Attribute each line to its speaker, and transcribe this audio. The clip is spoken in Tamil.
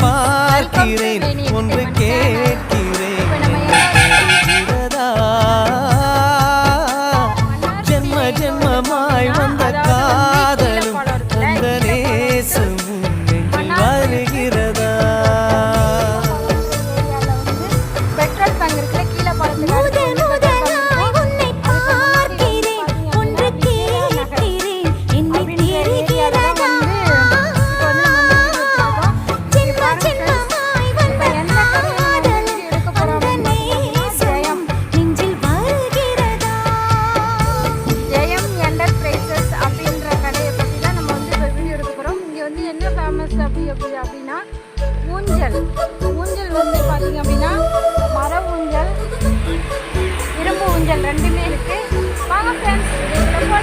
Speaker 1: பார்க்கிறேன். ஒன்று
Speaker 2: கே ஃப்ளவர்ஸில் அப்படி எப்படி அப்படின்னா ஊஞ்சல். ஊஞ்சல் வந்து பார்த்திங்க அப்படின்னா மர ஊஞ்சல் இரும்பு ஊஞ்சல் ரெண்டுமே இருக்குது வாங்க ஃப்ரெண்ட்ஸ் ரொம்ப